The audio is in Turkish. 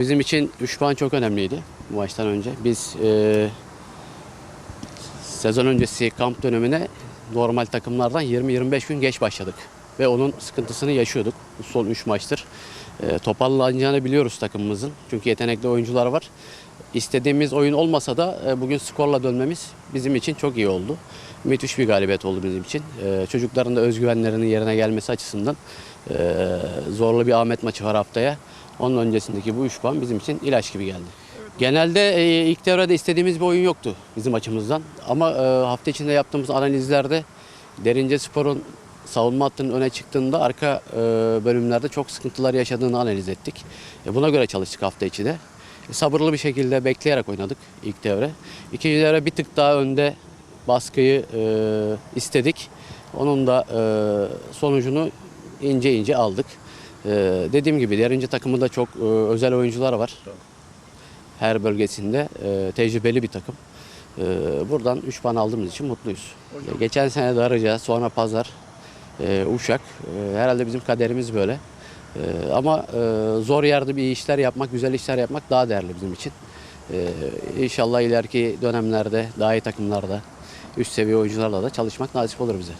Bizim için 3 puan çok önemliydi bu maçtan önce. Biz e, sezon öncesi kamp dönemine normal takımlardan 20-25 gün geç başladık. Ve onun sıkıntısını yaşıyorduk bu son 3 maçtır. E, toparlanacağını biliyoruz takımımızın. Çünkü yetenekli oyuncular var. İstediğimiz oyun olmasa da e, bugün skorla dönmemiz bizim için çok iyi oldu. Müthiş bir galibiyet oldu bizim için. E, çocukların da özgüvenlerinin yerine gelmesi açısından e, zorlu bir Ahmet maçı var haftaya. Onun öncesindeki bu 3 puan bizim için ilaç gibi geldi. Genelde e, ilk devrede istediğimiz bir oyun yoktu bizim açımızdan. Ama hafta içinde yaptığımız analizlerde Derince Spor'un savunma hattının öne çıktığında arka e, bölümlerde çok sıkıntılar yaşadığını analiz ettik. E, buna göre çalıştık hafta içi de. E, sabırlı bir şekilde bekleyerek oynadık ilk devre. İkinci devre bir tık daha önde baskıyı e, istedik. Onun da e, sonucunu ince ince aldık. E, dediğim gibi derince takımında çok e, özel oyuncular var. Her bölgesinde e, tecrübeli bir takım. E, buradan 3 puan aldığımız için mutluyuz. Geçen sene Darıca, sonra Pazar, e, Uşak. E, herhalde bizim kaderimiz böyle. E, ama e, zor yerde bir işler yapmak, güzel işler yapmak daha değerli bizim için. E, inşallah ileriki dönemlerde daha iyi takımlarda, üst seviye oyuncularla da çalışmak nasip olur bize.